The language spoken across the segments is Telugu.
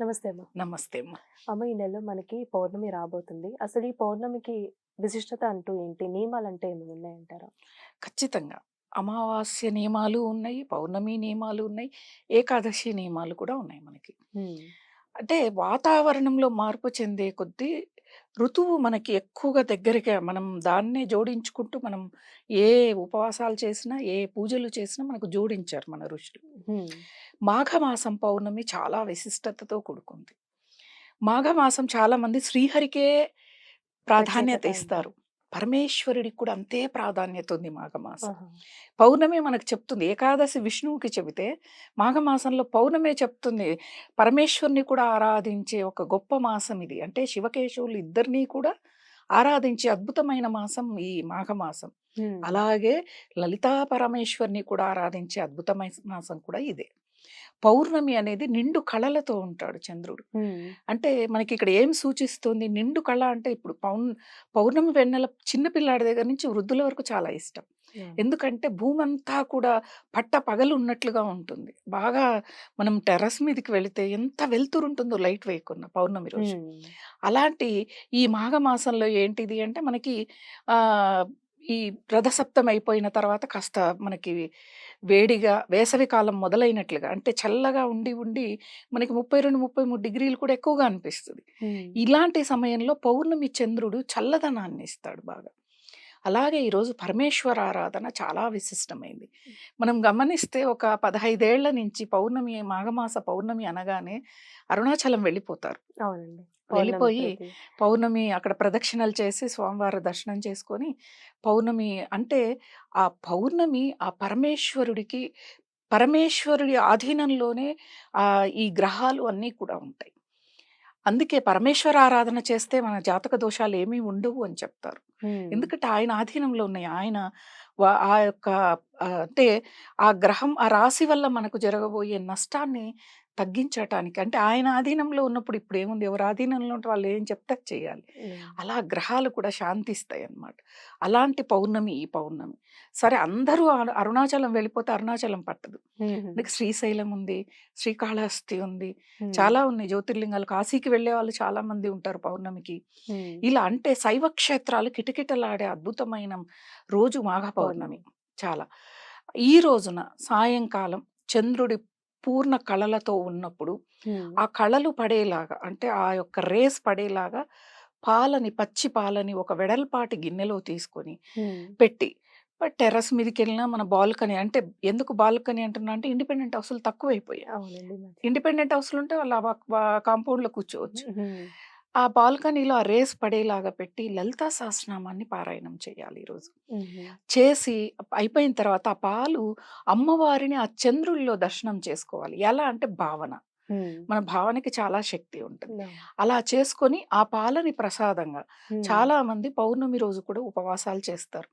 నమస్తే అమ్మ. నమస్తే అమ్మ. అమ్మ ఈ నెలలో మనకి పౌర్ణమి రాబోతుంది. అసలు ఈ పౌర్ణమికి విశిష్టత అంటూ ఏంటి? నియమాలంటే ఏమైనా ఉన్నాయంటారా? ఖచ్చితంగా. అమావాస్య నియమాలు ఉన్నాయి. పౌర్ణమి నియమాలు ఉన్నాయి. ఏకాదశి నియమాలు కూడా ఉన్నాయి మనకి. అంటే వాతావరణంలో మార్పు చెందే కొద్దీ ఋతువు మనకి ఎక్కువగా దగ్గరగా మనం దాన్నే జోడించుకుంటూ మనం ఏ ఉపవాసాలు చేసినా, ఏ పూజలు చేసినా మనకు జోడించారు మన ఋషులు. మాఘమాసం పౌర్ణమి చాలా విశిష్టతతో కూడుకుంది. మాఘమాసం చాలామంది శ్రీహరికే ప్రాధాన్యత ఇస్తారు. పరమేశ్వరుడికి కూడా అంతే ప్రాధాన్యత ఉంది మాఘమాసం. పౌర్ణమి మనకు చెప్తుంది. ఏకాదశి విష్ణువుకి చెబితే, మాఘమాసంలో పౌర్ణమే చెప్తుంది. పరమేశ్వరుని కూడా ఆరాధించే ఒక గొప్ప మాసం ఇది. అంటే శివకేశవులు ఇద్దరిని కూడా ఆరాధించే అద్భుతమైన మాసం ఈ మాఘమాసం. అలాగే లలితా పరమేశ్వరిని కూడా ఆరాధించే అద్భుతమైన మాసం కూడా ఇదే. పౌర్ణమి అనేది నిండు కళలతో ఉంటాడు చంద్రుడు. అంటే మనకి ఇక్కడ ఏం సూచిస్తుంది? నిండు కళ అంటే ఇప్పుడు పౌన్ పౌర్ణమి వెన్నెల చిన్న పిల్లాడి దగ్గర నుంచి వృద్ధుల వరకు చాలా ఇష్టం. ఎందుకంటే భూమంతా కూడా పట్ట పగలు ఉన్నట్లుగా ఉంటుంది. బాగా మనం టెర్రస్ మీదకి వెళితే ఎంత వెలుతురు ఉంటుందో లైట్ వేయకున్నా పౌర్ణమి రోజు. అలాంటి ఈ మాఘమాసంలో ఏంటిది అంటే మనకి ఈ రథసప్తమి అయిపోయిన తర్వాత కాస్త మనకి వేడిగా వేసవి కాలం మొదలైనట్లుగా అంటే చల్లగా ఉండి, ఉండి మనకి 32, 33 డిగ్రీలు కూడా ఎక్కువగా అనిపిస్తది. ఇలాంటి సమయంలో పౌర్ణమి చంద్రుడు చల్లదనాన్ని ఇస్తాడు బాగా. అలాగే ఈరోజు పరమేశ్వర ఆరాధన చాలా విశిష్టమైంది. మనం గమనిస్తే ఒక 15 ఏళ్ళ నుంచి పౌర్ణమి మాఘమాస పౌర్ణమి అనగానే అరుణాచలం వెళ్ళిపోతారు. అవునండి. వెళ్ళిపోయి పౌర్ణమి అక్కడ ప్రదక్షిణలు చేసి స్వామివారి దర్శనం చేసుకొని పౌర్ణమి అంటే ఆ పౌర్ణమి ఆ పరమేశ్వరుడికి పరమేశ్వరుడి ఆధీనంలోనే ఈ గ్రహాలు అన్నీ కూడా ఉంటాయి. అందుకే పరమేశ్వర ఆరాధన చేస్తే మన జాతక దోషాలు ఏమీ ఉండవు అని చెప్తారు. ఎందుకంటే ఆయన ఆధీనంలో ఉన్నాయి. ఆయన ఆ యొక్క అంటే ఆ గ్రహం ఆ రాశి వల్ల మనకు జరగబోయే నష్టాన్ని తగ్గించటానికి అంటే ఆయన ఆధీనంలో ఉన్నప్పుడు ఇప్పుడేముంది ఎవరి ఆధీనంలో ఉంటే వాళ్ళు ఏం చెప్తే చేయాలి. అలా గ్రహాలు కూడా శాంతిస్తాయన్నమాట. అలాంటి పౌర్ణమి ఈ పౌర్ణమి. సరే అందరూ అరు అరుణాచలం వెళ్ళిపోతే అరుణాచలం పట్టదు. మనకి శ్రీశైలం ఉంది, శ్రీకాళహస్తి ఉంది. చాలా ఉన్నాయి జ్యోతిర్లింగాలు. కాశీకి వెళ్ళేవాళ్ళు చాలా మంది ఉంటారు పౌర్ణమికి. ఇలా అంటే శైవ క్షేత్రాలు కిటకిటలాడే అద్భుతమైన రోజు మాఘ. పౌర్ణమి. చాలా. ఈ రోజున సాయంకాలం చంద్రుడి పూర్ణ కళలతో ఉన్నప్పుడు. ఆ కళలు పడేలాగా అంటే ఆ యొక్క రేస్ పడేలాగా పాలని పచ్చి పాలని ఒక వెడల్పాటి గిన్నెలో తీసుకొని. పెట్టి బట్ టెర్రస్ మీదకెళ్ళినా మన బాల్కనీ అంటే ఎందుకు బాల్కనీ అంటున్నా అంటే ఇండిపెండెంట్ హౌస్‌లు తక్కువైపోయాయి. ఇండిపెండెంట్ హౌస్‌లు ఉంటే వాళ్ళు కాంపౌండ్‌లో కూర్చోవచ్చు. ఆ బాల్కనీలో ఆ రేస్ పడేలాగా పెట్టి లలితా సహస్రనామాన్ని పారాయణం చేయాలి ఈరోజు. చేసి అయిపోయిన తర్వాత ఆ పాలు అమ్మవారిని ఆ చంద్రుడిలో దర్శనం చేసుకోవాలి. ఎలా అంటే భావన. మన భావనకి చాలా శక్తి ఉంటుంది. అలా చేసుకొని ఆ పాలని ప్రసాదంగా హ్మ్. చాలామంది పౌర్ణమి రోజు కూడా ఉపవాసాలు చేస్తారు.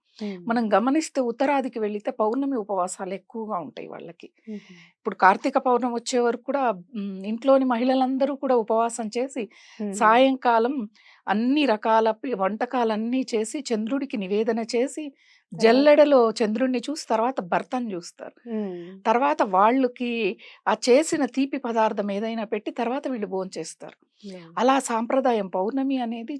మనం గమనిస్తే ఉత్తరాదికి వెళితే పౌర్ణమి ఉపవాసాలు ఎక్కువగా ఉంటాయి వాళ్ళకి. ఇప్పుడు కార్తీక పౌర్ణమి వచ్చే వరకు కూడా ఇంట్లోని మహిళలందరూ కూడా ఉపవాసం చేసి. సాయంకాలం అన్ని రకాల వంటకాలన్నీ చేసి చంద్రుడికి నివేదన చేసి జల్లెడలో చంద్రుడిని చూసి తర్వాత భర్తను చూస్తారు. తర్వాత వాళ్ళకి ఆ చేసిన తీపి పదార్థం ఏదైనా పెట్టి తర్వాత వీళ్ళు భోంచేస్తారు. అలా సాంప్రదాయం పౌర్ణమి అనేది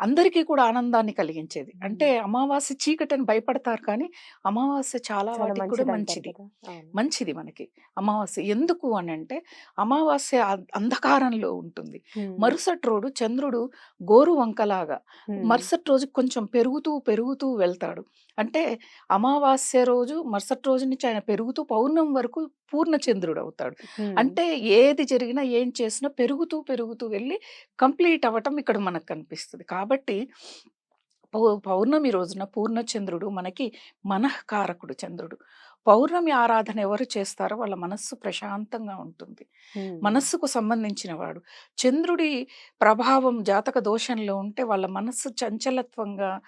అందరికీ కూడా ఆనందాన్ని కలిగించేది. అంటే. అమావాస్య చీకటని భయపడతారు కానీ అమావాస్య చాలా వాటికి కూడా మంచిది. మంచిది మనకి అమావాస్య. ఎందుకు అనంటే అమావాస్య అ అంధకారంలో ఉంటుంది. మరుసటి రోజు చంద్రుడు గోరు వంకలాగా. మరుసటి రోజు కొంచెం పెరుగుతూ, పెరుగుతూ వెళ్తాడు. అంటే అమావాస్య రోజు మరుసటి రోజు నుంచి ఆయన పెరుగుతూ పౌర్ణమి వరకు పూర్ణ చంద్రుడవుతాడు. హ్మ్. అంటే ఏది జరిగినా, ఏం చేసినా పెరుగుతూ, పెరుగుతూ వెళ్ళి కంప్లీట్ అవ్వటం ఇక్కడ మనకు కనిపిస్తది. కాబట్టి పౌ పౌర్ణమి రోజున పూర్ణచంద్రుడు మనకి మనఃకారకుడు చంద్రుడు. పౌర్ణమి ఆరాధన ఎవరు చేస్తారో వాళ్ళ మనస్సు ప్రశాంతంగా ఉంటుంది. మనస్సుకు సంబంధించిన వాడు. చంద్రుడి ప్రభావం జాతక దోషంలో ఉంటే వాళ్ళ మనస్సు చంచలత్వంగా,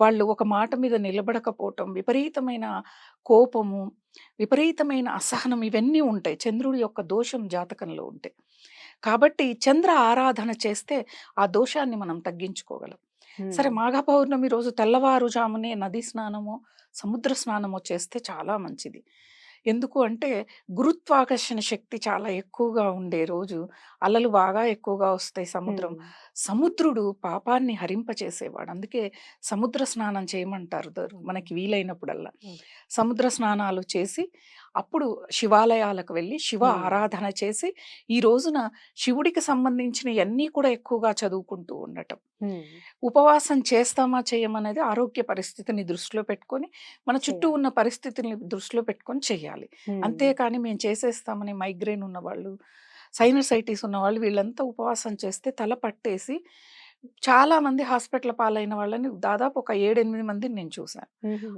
వాళ్ళు ఒక మాట మీద నిలబడకపోవటం, విపరీతమైన కోపము, విపరీతమైన అసహనం ఇవన్నీ ఉంటాయి. చంద్రుడి యొక్క దోషం జాతకంలో ఉంటే. కాబట్టి చంద్ర ఆరాధన చేస్తే ఆ దోషాన్ని మనం తగ్గించుకోగలం. సరే. మాఘ పౌర్ణమి రోజు తెల్లవారుజామునే నది స్నానమో, సముద్ర స్నానమో చేస్తే చాలా మంచిది. ఎందుకు అంటే గురుత్వాకర్షణ శక్తి చాలా ఎక్కువగా ఉండే రోజు అలలు బాగా ఎక్కువగా వస్తాయి సముద్రం. సముద్రుడు పాపాన్ని హరింపచేసేవాడు అందుకే సముద్ర స్నానం చేయమంటారు. మనకి వీలైనప్పుడల్లా. సముద్ర స్నానాలు చేసి అప్పుడు శివాలయాలకు వెళ్ళి శివ. ఆరాధన చేసి ఈ రోజున శివుడికి సంబంధించిన అన్నీ కూడా ఎక్కువగా చదువుకుంటూ ఉండటం. ఉపవాసం చేస్తామా చేయమనేది ఆరోగ్య పరిస్థితిని దృష్టిలో పెట్టుకొని మన చుట్టూ. ఉన్న పరిస్థితిని దృష్టిలో పెట్టుకొని చేయాలి హ్మ్. అంతేకాని మేము చేసేస్తామని మైగ్రేన్ ఉన్నవాళ్ళు సైనసైటిస్ ఉన్నవాళ్ళు వీళ్ళంతా ఉపవాసం చేస్తే తల పట్టేసి చాలా మంది హాస్పిటల్ పాలైన వాళ్ళని దాదాపు ఒక ఏడెనిమిది మందిని నేను చూశాను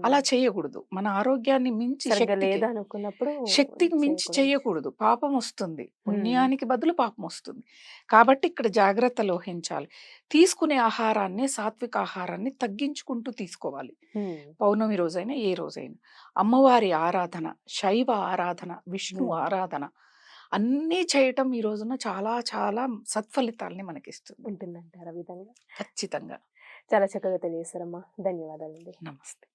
అలా. చేయకూడదు మన ఆరోగ్యాన్ని మించి శక్తికి లేదనుకున్నప్పుడు శక్తికి మించి చేయకూడదు. పాపం వస్తుంది. పుణ్యానికి బదులు పాపం వస్తుంది కాబట్టి ఇక్కడ జాగ్రత్తలు వహించాలి తీసుకునే ఆహారాన్ని సాత్విక ఆహారాన్ని తగ్గించుకుంటూ తీసుకోవాలి. పౌర్ణమి రోజైనా ఏ రోజైనా అమ్మవారి ఆరాధన శైవ ఆరాధన విష్ణు. ఆరాధన అన్నీ చేయటం ఈ రోజున చాలా చాలా సత్ఫలితాల్ని మనకిస్తుంది. ఉంటుందంటారు విధంగా? ఖచ్చితంగా. చాలా చక్కగా తెలియజేశారమ్మా. ధన్యవాదాలండి. నమస్తే.